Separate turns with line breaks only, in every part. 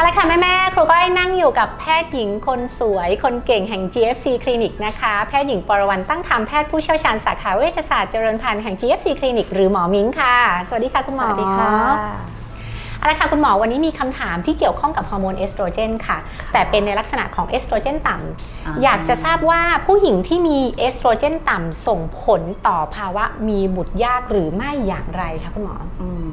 อาละค่ะแม่แม่ๆครูก้อยนั่งอยู่กับแพทย์หญิงคนสวยคนเก่งแห่ง GFC คลินิกนะคะ แพทย์หญิงปรวรรณตั้งธรรมแพทย์ผู้เชี่ยวชาญสาขาเวชศาสตร์เจริญพันธุ์แห่ง GFC คลินิกหรือหมอมิ้งค่ะ สวัสดีค่ะคุณหมอ
สวัสดีค่ะ
อาละค่ะคุณหมอวันนี้มีคำถามที่เกี่ยวข้องกับฮอร์โมนเอสโตรเจนค่ะ แต่เป็นในลักษณะของเอสโตรเจนต่ำอยากจะทราบว่าผู้หญิงที่มีเอสโตรเจนต่ำส่งผลต่อภาวะมีบุตรยากหรือไม่อย่างไรคะคุณหมอ
อม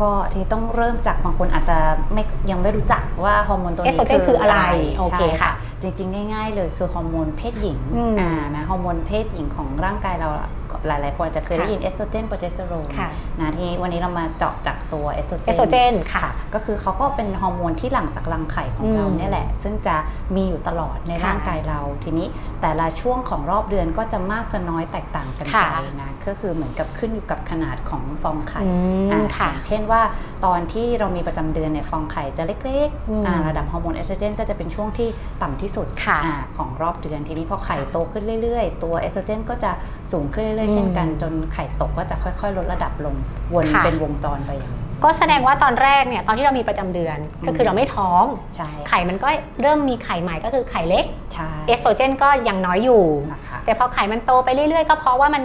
ก็ทีนี้ต้องเริ่มจากบางคนอาจจะไม่ยังไม่รู้จักว่าฮอร์โมนตัว
เอส
นี้
โตรเจนคืออะไรโอเค
ใช่
ค่ะ
จริงๆ ง่าย ๆ เลยคือฮอร์โมนเพศหญิง
อืม
อ่านะฮอร์โมนเพศหญิงของร่างกายเราอะ หลายๆคนอาจจะเคยได้ยินเอสโตรเจนโปรเจสเตอโรน
ค่ะ
นะทีนี้วันนี้เรามาเจาะจากตัวเอสโตรเจน
เอสโตรเจนค่ะ
ก็คือเขาก็เป็นฮอร์โมนที่หลั่งจากรังไข่ของ
อืม
เราเนี่ยแหละ ซึ่งจะมีอยู่ตลอดใน
ค่ะ
ร่างกายเราทีนี้แต่ละช่วงของรอบเดือนก็จะมากจะน้อยแตกต่างกัน
ค่ะ
ไปนะก็คือเหมือนกับขึ้นอยู่กับขนาดของฟองไข่
อืม
อ่า
ค่ะ
อย่างเช่นว่าตอนที่เรามีประจำเดือนเนี่ยฟองไข่จะเล็ก
อืม
ๆอ่าระดับฮอร์โมนเอสโตรเจนก็จะเป็นช่วงที่ต่ำที่สุด
ค่ะ
อ่าของรอบเดือนทีนี้พอไข่
ค่ะ
โตขึ้นเรื่อยๆ ตัวเอสโตรเจนก็จะสูงขึ้นเรื่อย
อืม
ๆเช่นกัน จนไข่ตกก็จะค่อยๆ ลดระดับลงวน
ค่ะ
เป็นวงจรไปอย่างนี้
ก็แสดงว่าตอนแรกเนี่ยตอนที่เรามีประจำเดือน
อืม
ก็คือเราไม่ท้อง
ใช่
ไข่มันก็เริ่มมีไข่ใหม่ก็คือไข่เล็ก
ใช่
เอสโตรเจนก็ยังน้อยอยู่
นะคะ
แต่พอไข่มันโตไปเรื่อยๆ ก็เพราะว่ามัน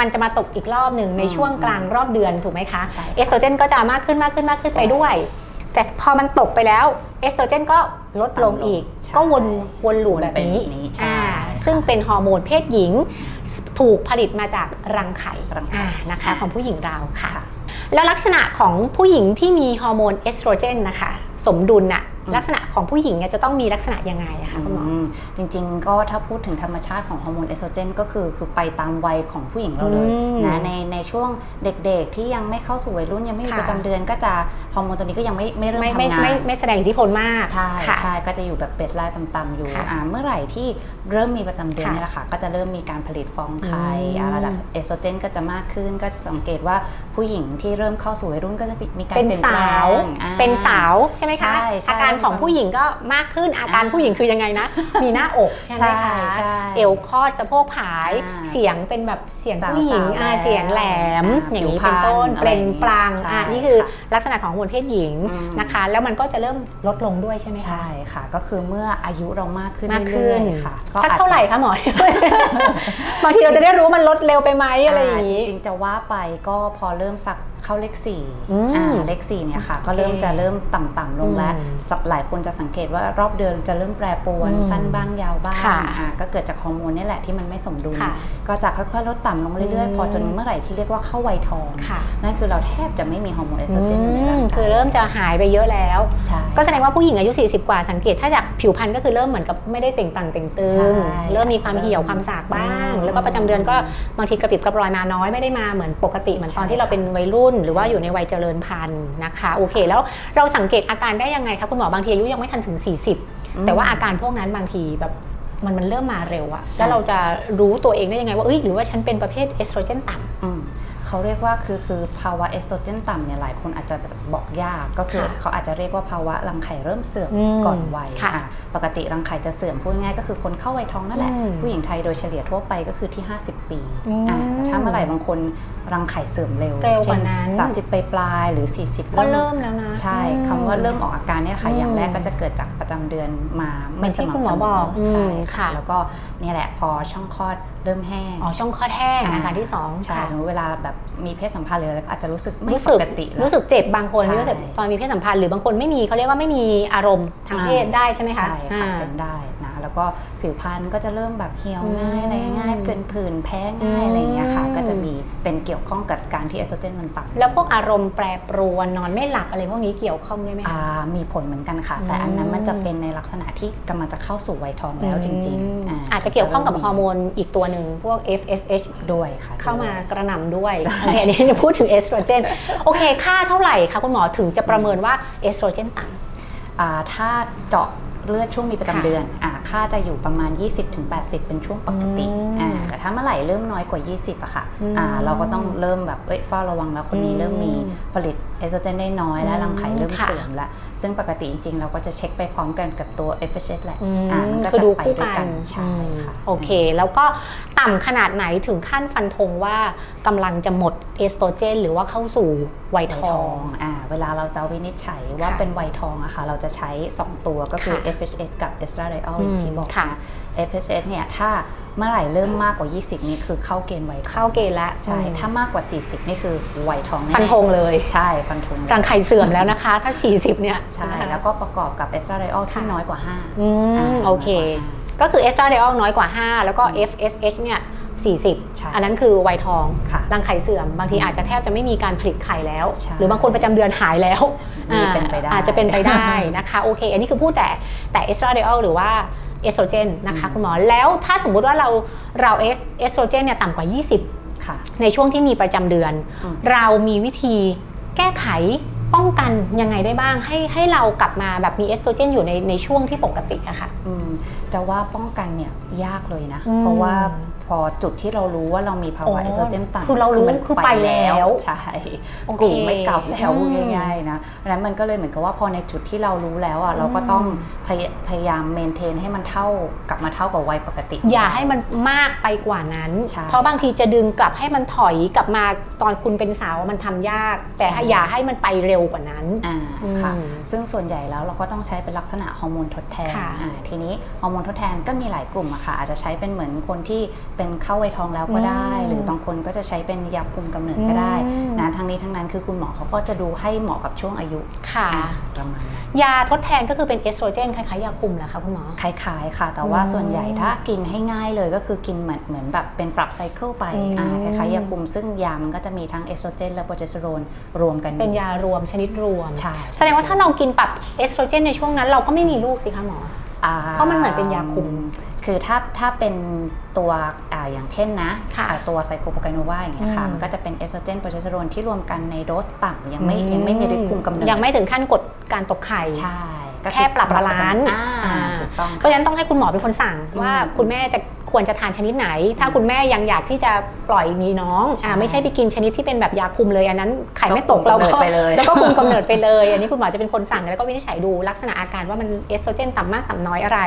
มันจะมาตกอีกรอบหนึ่งใน
อืม
ช่วงกลางรอบเดือนถูกไหมคะ
ใช่ค่ะ
เอสโตรเจนก็จะมากขึ้นมากขึ้นมากขึ้นไปด้วย แต่พอมันตกไปแล้วเอสโตรเจนก็ลดลงอีก
ใช่
ก็วนวนลูปแบบนี้
วนเป็นแบบนี้ใช่
อ่า
ค่ะ
ซึ่งเป็นฮอร์โมนเพศหญิง ถูกผลิตมาจากรังไข่
รังไข่
อ่านะคะ
ค่ะ
ของผู้หญิงเราค่ะ
ค่ะ
แล้วลักษณะของผู้หญิงที่มีฮอร์โมนเอสโตรเจนนะคะ สมดุลน่ะ
อืม
ลักษณะของผู้หญิงเนี่ยจะต้องมีลักษณะยังไงอะคะคุณหมอ
อืมจริง ๆ ก็ถ้าพูดถึงธรรมชาติของฮอร์โมนเอสโตรเจนก็คือคือไปตามวัยของผู้หญิงเราเลย
อืม
นะในในช่วงเด็กๆ ที่ยังไม่เข้าสู่วัยรุ่นยังไม่มี
ค่ะ
ประจำเดือนก็จะฮอร์โมนตัวนี้ก็ยังไม่ไม่เริ่ม
ไม่
ทำ
ไม่
งาน
ไม่ไม่แสดงอิทธิพลมาก
ใช่
ค่ะ
ใช่ก็จะอยู่แบบเบสไลน์ต่ำๆอยู่
ค่ะ
อ่าเมื่อไหร่ที่เริ่มมีประจำเดือน
ค่ะ
เนี่ยแหละค่ะก็จะเริ่มมีการผลิตฟองไข่
อืม
อ่าระดับเอสโตรเจนก็จะมากขึ้นก็สังเกตว่าผู้หญิงที่เริ่มเข้าสู่วัยรุ่นก็จะมีการ
เป็น
เปลี่ยนแปล
สาว
งอ่
เป็นสาวใช่ไหมคะ
ใช่ใช่
อาการของผู้หญิงก็มากขึ้นอาการ
อ่า
ผู้หญิงคือยังไงนะ มีหน้าอกใช่ไหมคะ
ใช่ใช่
เอวคอดสะโพกผาย
อ่า
เสียงเป็นแบบเสียง
สาว
ผู้หญิง
สาว
อ่า
แล้ว
เสียงแหลม
อ่า
อย่างนี้
ผิวพร
เป็นต้น
รณ
เปล่งปลั่ง
อะไร
อ่า
อย่างนี้
นี่คือ
ค่ะ
ลักษณะของฮอร์โมนเพศหญิง
อืม
นะคะ แล้วมันก็จะเริ่มลดลงด้วยใช่ไหมคะ
ใช่ค่ะ ก็คือเมื่ออายุเรามากขึ้น
มากขึ้น
เรื่อยๆค่ะ
สัก
อจจะ
เท่าไหร่คะหมอบางทีเราจะได้รู้ว่ามันลดเร็วไปไหมอะไรอย่างนี้
จริงๆจะว่าไปก็พอเริ่มสักเข้าเลขสี่
อืม
อ่าเลขสี่เนี่ยค่ะ ก็เริ่ม
โอเค
จะเริ่มต่ำๆลงแล้ว
อืม
หลายคนจะสังเกตว่ารอบเดือนจะเริ่มแปรปรวน
อืม
สั้นบ้างยาวบ้าง
ค่ะ
อ่าก็เกิดจากฮอร์โมนนี่แหละที่มันไม่สมดุล
ค่ะ
ก็จะค่อยๆลดต่ำลงเรื่อย
อืม
ๆพอจนเมื่อไหร่ที่เรียกว่าเข้าวัยทอง
ค่ะ
นั่นคือเราแทบจะไม่มีฮอร์โมนเอสโตรเจนอยู่ในร่าง
อืม
กาย
คือเริ่มจะหายไปเยอะแล้ว
ใช่
ก็แสดงว่าผู้หญิงอายุ 40 กว่าสังเกตถ้าจากผิวพรรณก็คือเริ่มเหมือนกับไม่ได้เปล่งปลั่งเต่งตึ
ใช่
งเริ่มมีความเหี่ยวความสากบ้าง
อืม
แล้วก็ประจำเดือนก็บางทีกระปิบกระปรอยมาน้อยไม่ได้มาเหมือนปกติเหมือนตอน
ใช่
ที่เราเป็นวัยรุ่น หรือว่าอยู่ในวัยเจริญพันธุ์นะคะโอเค แล้วเราสังเกตอาการได้ยังไงคะคุณหมอบางทีอายุยังไม่ทันถึง 40 แต่ว่าอาการพวกนั้นบางทีแบบ มันมันเริ่มมาเร็วอะแล้วเราจะรู้ตัวเองได้ยังไงว่าเอ้ยหรือว่าฉันเป็นประเภทเอสโตรเจนต่ำ
อืม เขาเรียกว่าคือคือภาวะเอสโตรเจนต่ำเนี่ยหลายคนอาจจะบอกยากก็คือ
ค่ะ
เขาอาจจะเรียกว่าภาวะรังไข่เริ่มเสื่อม
อืม
ก่อนวัย
ค่ะ
อะปกติรังไข่จะเสื่อมพูดง่ายๆก็คือคนเข้าวัยทองนั่นแหละ
อืม
ผู้หญิงไทยโดยเฉลี่ยทั่วไปก็คือที่ 50 ปี
อืม
อะแต่ถ้าเมื่อไหร่บางคนรังไข่เสื่อมเร็ว
เร็วกว่านั้น
สามสิบปลายๆหรือ 40
ก็เริ่มแล้วนะ
ใช่
อืม
คำว่าเริ่มออกอาการเนี่ยค่ะ
อืม
อย่างแรกก็จะเกิดจากประจำเดือนมา
เหมือนที่
ไสม่ำ
คุณหมอ
เส
บอกอืม
ใช่
ค่ะ
แล้วก็เนี่ยแหละพอช่องคลอด เริ่มแห้ง
อ๋อช่องคลอดแห้ง
อ่า
อาการที่สอง
ใช่
ค่ะ
สมมติเวลาแบบมีเพศสัมพันธ์หรืออะไรอาจจะรู้สึกไม่
รู้สึก
ปกติแล้ว
รู้สึกเจ็บบางคน
ใช่
ที่รู้สึกตอนมีเพศสัมพันธ์หรือบางคนไม่มีเขาเรียกว่าไม่มีอารมณ์ทางเพศ
อ่า
ได้ใช่ไหมคะ
ใช่ค่ะ
อ่า
เป็นได้นะแล้ว ก็ผิวพรรณก็จะเริ่มแบบเหี่ยวง่าย
อืม
อะไรง่ายเป็นผื่นแพ้ง่าย
อืม
อะไรอย่างเงี้ยค่ะ ก็จะมีเป็นเกี่ยวข้องกับการที่เอสโตรเจนมันต่ำ
แล้วพวกอารมณ์แปรปรวนนอนไม่หลับอะไรพวกนี้เกี่ยวข้องด้วยไหม
อ่า
คะ
มีผลเหมือนกันค่ะ แต่
อืม
อันนั้นมันจะเป็นในลักษณะที่กำลังจะเข้าสู่วัยทองแล้วจริง
อืม
ๆอ่า
อาจจะเกี่ยวข้องกับฮอร์โมนอีกตัวหนึ่งพวก FSH
ด้วยค่ะ
เข้ามากระหน่ำด้วย
ใช่
โอเคอันนี้จะพูดถึงเอสโตรเจนโอเคค่าเท่าไหร่คะคุณหมอถึงจะประเมินว่าเอสโตรเจนต่ำ
อ่าถ้าเจาะ เลือดช่วงมีประจำ
ค่ะ
เดือนอ่าค่าจะอยู่ประมาณ 20-80 เป็นช่วงปกติ
อืม
อ่าแต่ถ้าเมื่อไหร่เริ่มน้อยกว่า 20อะค่ะ
อืม
อ่าเราก็ต้องเริ่มแบบเอ้ยเฝ้าระวังแล้วคนนี้เริ่มมี
อืม
ผลิตเอสโตรเจนได้น้อยและ
อืม
รังไข่เริ่ม
ค่ะ
เสื่อมละ ซึ่งปกติจริงๆ เราก็จะเช็คไปพร้อมกันกับตัว FSH แหละ
อืม
อ่ามันก็
คือ
จะ
ดู
ไป
คู่
ด้วย
กั
กันนใช่ค่ะ
โอเค แล้วก็ต่ำขนาดไหนถึงขั้นฟันธงว่ากำลังจะหมดเอสโตรเจน หรือว่าเข้าสู่วัย
วัย
ท
ท
อ
องงอ่าเวลาเราจะวินิจฉัยว่า
ค่ะ
เป็นวัยทองอะค่ะเราจะใช้ 2 ตัวก็คือ
ค่ะ
FSH กับ estradiol
อืม
อย่างที่บอก
ค่ะ
นะ FSH เนี่ยถ้า เมื่อไหร่เริ่มมากกว่า 20 นี่คือเข้าเกณฑ์วัยทอง
เข้าเกณฑ์แล้ว
ใช่ถ้ามากกว่า 40 นี่คือวัยทองแฟั
นธงเลย
ใช่ฟันธงเลย
รังไข่เสื่อมแล้วนะคะ ถ้า 40 เนี่ย
ใช่
นะคะ
แล้วก็ประกอบกับ estradiol ที่
ค่ะ
น้อยกว่า5
อืมโอเค ก็คือเอสตราเดอลน้อยกว่า 5 แล้วก็ FSH เนี่ย
ใช่
40 อันนั้นคือวัยทอง
ค่ะ
รังไข่เสื่อม บางทีอาจจะแทบจะไม่มีการผลิตไข่แล้ว
ใช่
หรือบางคนประจำเดือนหายแล้ว
มีเป็นไปได้
อาจจะเป็นไปได้นะคะโอเค อันนี้คือพูดแต่แต่เอสตราเดอลหรือว่า เอสโตรเจนนะคะ
อืม
คุณหมอแล้วถ้าสมมุติว่าเราเราเอสเอสโตรเจนเนี่ยต่ำกว่า 20
ค่ะ
ในช่วงที่มีประจำเดือน
อืม
เรามีวิธีแก้ไขป้องกันยังไงได้บ้างให้ให้เรากลับมาแบบมีเอสโตรเจนอยู่ในในช่วงที่ปกติอะค่ะ
อืมจะว่าป้องกันเนี่ยยากเลยนะ
อืม
เพราะว่า พอจุดที่เรารู้ว่าเรามีภาวะ
อ๋อ
เอสโตรเจนต่ำ
คือเรารู้
มัน
คือไปแล้ว
ใช่
โอเค
กลุ่มไม่กลับแล้ว
อืม
พูดง่ายๆนะเพราะฉะนั้นมันก็เลยเหมือนกับว่าพอในจุดที่เรารู้แล้วอะเราก็ต้องพยพยายามเมนเทนให้มันเท่ากลับมาเท่ากับวัยปกติ
อย่าให้มันมากไปกว่านั้น
ใช่
เพราะบางทีจะดึงกลับให้มันถอยกลับมาตอนคุณเป็นสาวมันทำยาก แต่
ใช่
อย่าให้มันไปเร็วกว่านั้น
อ่า
อืม
ค่ะซึ่งส่วนใหญ่แล้วเราก็ต้องใช้เป็นลักษณะฮอร์โมนทดแทน
ค่ะ
อ่าทีนี้ฮอร์โมนทดแทนก็มีหลายกลุ่มอะค่ะอาจจะใช้เป็นเหมือนคนที่เป็นเข้าวัยทองแล้วก็ได้
อืม
หรือบางคนก็จะใช้เป็นยาคุมกำเนิดก็ได้
อืม
นะทั้งนี้ทั้งนั้นคือคุณหมอเขาก็จะดูให้เหมาะกับช่วงอายุ
ค่ะ
อ่าประมาณนั้น
ยาทดแทนก็คือเป็นเอสโตรเจนคล้ายๆยาคุมเหรอคะคุณหมอ
คล้ายๆค่ะ แต่ว่า
อืม
ส่วนใหญ่ถ้ากินให้ง่ายเลยก็คือกินเหมือนเหมือนแบบเป็นปรับไซเคิลไป
อืม
อ่าคล้ายๆยาคุม ซึ่งยามันก็จะมีทั้งเอสโตรเจนและโปรเจสเตอโรนรวมกันอยู่
เป็นยารวมชนิดรวม
ใช่
แสดงว่าถ้าเรากินปรับเอสโตรเจนในช่วงนั้นเราก็ไม่มีลูกสิคะหมอ
อ่
เพราะมันเหมือนเป็นยาคุม
คือถ้าถ้าเป็นตัวอ่าอย่างเช่นนะ
ค่ะ
อ่าตัวไซโคโปรไกโนวาอย่างเงี้ยค่ะ
อืม
มันก็จะเป็นเอสโตรเจนโปรเจสเตอโรนที่รวมกันในโดสต่ำยังไม่ยังไม่มีฤทธิ์คุมกำเนิด
ยังไม่ถึงขั้นกดการตกไข่
ใช่ก็อ
แค่ปรับบาลานซ์
อ่า
อ่า
ถูกต้อง
เพราะฉะนั้นต้องให้คุณหมอเป็นคนสั่งว่า
อืม
คุณแม่จะ ควรจะทานชนิดไหน ถ้าคุณแม่ยังอยากที่จะปล่อยมีน้อง
ใช่
อ่าไม่ใช่ไปกินชนิดที่เป็นแบบยาคุมเลยอันนั้นไข่ไม่ตก
ก็
เรา
คุมกำเนิด
ก็
ไปเลย
แล้วก็คุมกำเนิดไปเลย อันนี้คุณหมอจะเป็นคนสั่งแล้วก็วินิจฉัยดูลักษณะอาการว่ามันเอสโตรเจนต่ำมากต่ำน้อยอะไร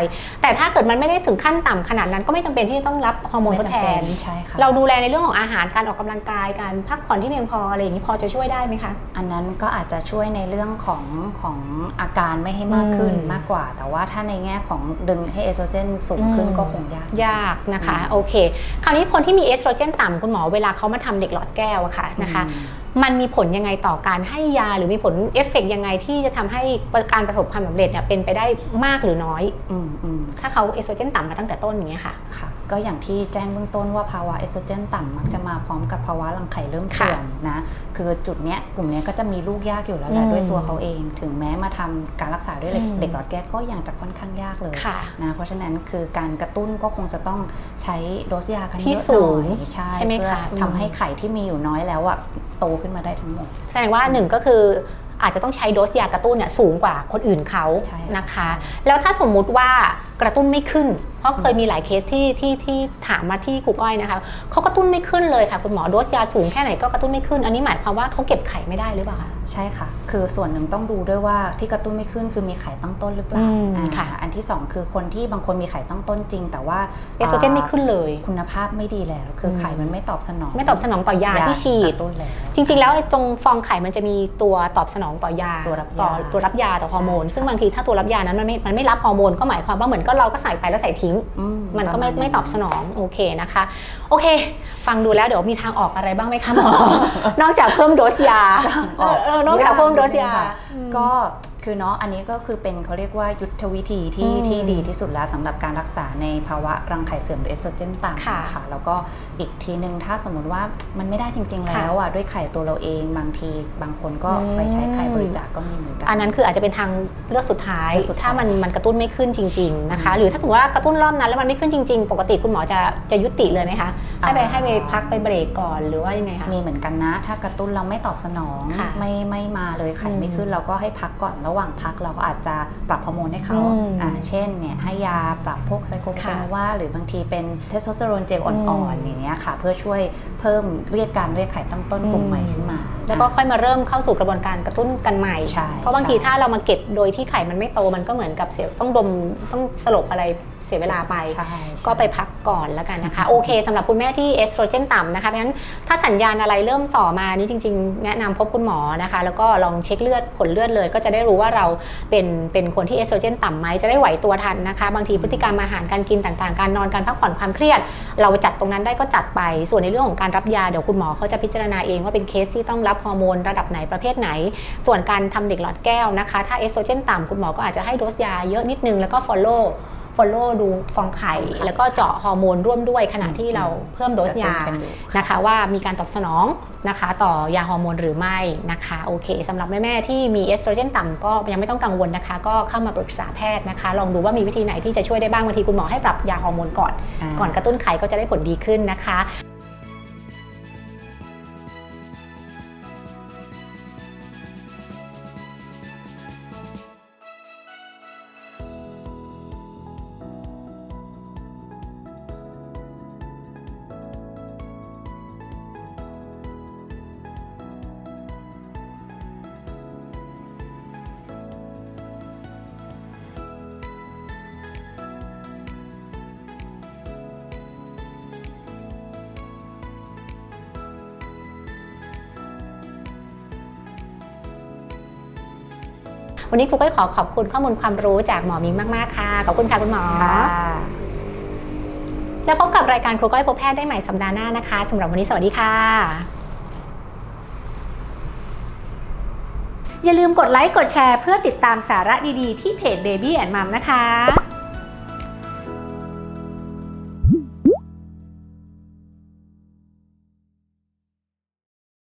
แต่ถ้าเกิดมันไม่ได้ถึงขั้นต่ำขนาดนั้นก็ไม่จำเป็นที่จะต้องรับฮอร์โมนทดแทน
ใช่ค่ะ
เราดูแลในเรื่องของอาหารการออกกำลังกายการพักผ่อนที่เพียงพออะไรอย่างนี้พอจะช่วยได้ไหมคะ
อันนั้นก็อาจจะช่วยในเรื่องของของอาการไม่ให้มากขึ้น
อืม
มากกว่า แต่ว่าถ้าในแง่ของดึงให้เอสโตรเจนสูงขึ้น
อืม
ก็คงยาก
ยากนะคะ
อืม
โอเค คราวนี้คนที่มีเอสโตรเจนต่ำคุณหมอเวลาเขามาทำเด็กหลอดแก้วอะค่ะนะคะ
อืม
มันมีผลยังไงต่อการให้ยาหรือมีผลเอฟเฟกต์ยังไงที่จะทำให้การประสบความสำเร็จเนี่ยเป็นไปได้มากหรือน้อย
อืมอืม
ถ้าเขาเอสโตรเจนต่ำมาตั้งแต่ต้นอย่างเงี้ยค่ะ
ค่ะ ก็อย่างที่แจ้งเบื้องต้นว่าภาวะเอสโตรเจนต่ำมักจะมาพร้อมกับภาวะรังไข่เริ่มเสื่อมนะคือจุดเนี้ยกลุ่มเนี้ยก็จะมีลูกยากอยู่แล้วแหละ
อืม
ด้วยตัวเขาเอง ถึงแม้มาทำการรักษาด้วย
อืม
เด็กหลอดแก้วก็ยังจะค่อนข้างยากเลย
ค่ะ
นะเพราะฉะนั้นคือการกระตุ้นก็คงจะต้องใช้โดสยากัน
ที่
เยอะ
สู
หน่
ง
อยใช่
ใช่ไหม
เพื่อ
คะอืม
ทำให้ไข่ที่มีอยู่น้อยแล้วอะโตขึ้นมาได้ทั้งหมด
แสดงว่าหนึ่งก็คืออาจจะต้องใช้โดสยากระตุ้นเนี่ยสูงกว่าคนอื่นเขา
ใช่
นะคะ แล้วถ้าสมมุติว่า กระตุ้นไม่ขึ้น เพราะเคยมีหลายเคสที่ที่ที่ถามมาที่ครูก้อยนะคะเขากระตุ้นไม่ขึ้นเลยค่ะ คุณหมอโดสยาสูงแค่ไหนก็กระตุ้นไม่ขึ้น อันนี้หมายความว่าเขาเก็บไข่ไม่ได้หรือเปล่าคะ
ใช่ค่ะ คือส่วนหนึ่งต้องดูด้วยว่าที่กระตุ้นไม่ขึ้นคือมีไข่ตั้งต้นหรือเปล่า
อืม
อ่า
ค่ะ
อันที่สองคือคนที่บางคนมีไข่ตั้งต้นจริง แต่ว่า
เอสโตรเจนไม่ขึ้นเลย
คุณภาพไม่ดีแล้ว คืออ
ม
ไข่มันไม่ตอบสนอง
ไม่ตอบสนองต่อยาที่ฉีด
กระตุ้นแล้ว
จริง ๆ แล้วไอ้ตรงฟองไข่มันจะมีตัวตอบสนองต่อยา
ตัวรับยา
ต่อตัวรับยาต่อฮอร์โมน
ใช่
ซึ่งบางทีถ้าตัวรับยานั้นมันไม่มันไม่รับฮอร์โมนก็หมายความว่าเหมือนก็เราก็ใส่ไปแล้วใส่ทิ้ง
อื
มันก็ไม่
ประาณ
ไม่ตอบสนองโอเคนะคะ โอเค ฟังดูแล้วเดี๋ยวมีทางออกอะไรบ้างไหมคะหมอ นอกจากเพิ่มโดสยา
ออก
เออนอกจากเพิ่มโดสยา
ค่ะ
อืม
ก็ คือเนาะอันนี้ก็คือเป็นเขาเรียกว่ายุทธวิธีที่
อืม
ที่ดีที่สุดแล้วสำหรับการรักษาในภาวะรังไข่เสื่อมหรือเอสโตรเจนต่ำ
ค่ะ
นะคะแล้วก็อีกทีหนึ่งถ้าสมมติว่ามันไม่ได้จริง ๆ
ค่ะ
แล้วอะด้วยไข่ตัวเราเองบางทีบางคนก็
อืม
ไปใช้ไข่บริจาคก็มีเหมือนกั
อันนั้นคืออาจจะเป็นทางเลือกสุดท้าย
เลือกสุดท้าย
ถ้ามันมันกระตุ้นไม่ขึ้นจริง ๆนะคะ
อืม
หรือถ้าสมมติว่ากระตุ้นรอบนั้นแล้วมันไม่ขึ้นจริง ๆ ปกติคุณหมอจะจะยุติเลยไหมคะ ให้ไป
อ่า
ให้ไปพักไปเบรกก่อนหรือว่ายังไงคะ
มีเหมือนกันนะ ถ้ากระตุ้นเราไม่ตอบสนอง
ค่ะ
ไม่ไม่มาเลยไข่ไม่
อืม
ขึ้นเราก็ให้พักก่อนรระหว่างพักเราก็อาจจะปรับฮอร์โมนให้เขา
อืม
อ่าเช่นเนี่ยให้ยาปรับพวกไซโคโค
ค่ะ
นว่า หรือบางทีเป็นเทสโทสเตอโรนเจล
อื
อ่อ
ม
นๆอย่างเงี้ยค่ะ เพื่อช่วยเพิ่มเรียกการเรียกไข่ตั้งต้นกลุ่มใหม่ขึ้นมา
แล้วก็ค่อยมาเริ่มเข้าสู่กระบวนการกระตุ้นกันใหม่
ใช่
เพราะบางที
ใช่
ถ้าเรามาเก็บโดยที่ไข่มันไม่โตมันก็เหมือนกับเสียต้องดมต้องสลบอะไรเสียเวลาไป
ใช่
ก็ไปพักก่อนแล้วกันนะคะ โอเคสำหรับคุณแม่ที่เอสโตรเจนต่ำนะคะเพราะฉะนั้นถ้าสัญญาณอะไรเริ่มส่อมานี่จริง ๆ แนะนำพบคุณหมอนะคะ แล้วก็ลองเช็คเลือดผลเลือดเลย ก็จะได้รู้ว่าเราเป็นเป็นคนที่เอสโตรเจนต่ำไหมจะได้ไหวตัวทันนะคะ บางทีพฤติกรรมอาหารการกินต่างๆ การนอนการพักผ่อนความเครียด เราจัดตรงนั้นได้ก็จัดไป ส่วนในเรื่องของการรับยาเดี๋ยวคุณหมอเขาจะพิจารณาเองว่าเป็นเคสที่ต้องรับฮอร์โมนระดับไหนประเภทไหน ส่วนการทำเด็กหลอดแก้วนะคะ ถ้าเอสโตรเจนต่ำคุณหมอก็อาจจะให้โดสยาเยอะนิดนึง แล้วก็ follow follow ดูฟองไข่ แล้วก็เจาะฮอร์โมนร่วมด้วยขณะที่เราเพิ่มโดสยา
นะ
คะ ว่ามีการตอบสนองนะคะ ต่อยาฮอร์โมนหรือไม่นะคะโอเคสำหรับแม่ ๆ ที่มีเอสโตรเจนต่ำก็ยังไม่ต้องกังวลนะคะ ก็เข้ามาปรึกษาแพทย์นะคะ ลองดูว่ามีวิธีไหนที่จะช่วยได้บ้างบางทีคุณหมอให้ปรับยาฮอร์โมนก่อน ก่อนกระตุ้นไข่ก็จะได้ผลดีขึ้นนะคะ วันนี้ครูก็ขอขอบคุณข้อมูลความรู้จากหมอมิงมากๆค่ะขอบคุณค่ะคุณหมอ
ค่ะ
แล้วพบกับรายการครูก้อยพบแพทย์ได้ใหม่สัปดาห์หน้านะคะสำหรับวันนี้สวัสดีค่ะ อย่าลืมกดไลค์กดแชร์เพื่อติดตามสาระดีๆ ที่เพจ Baby and Mom นะคะ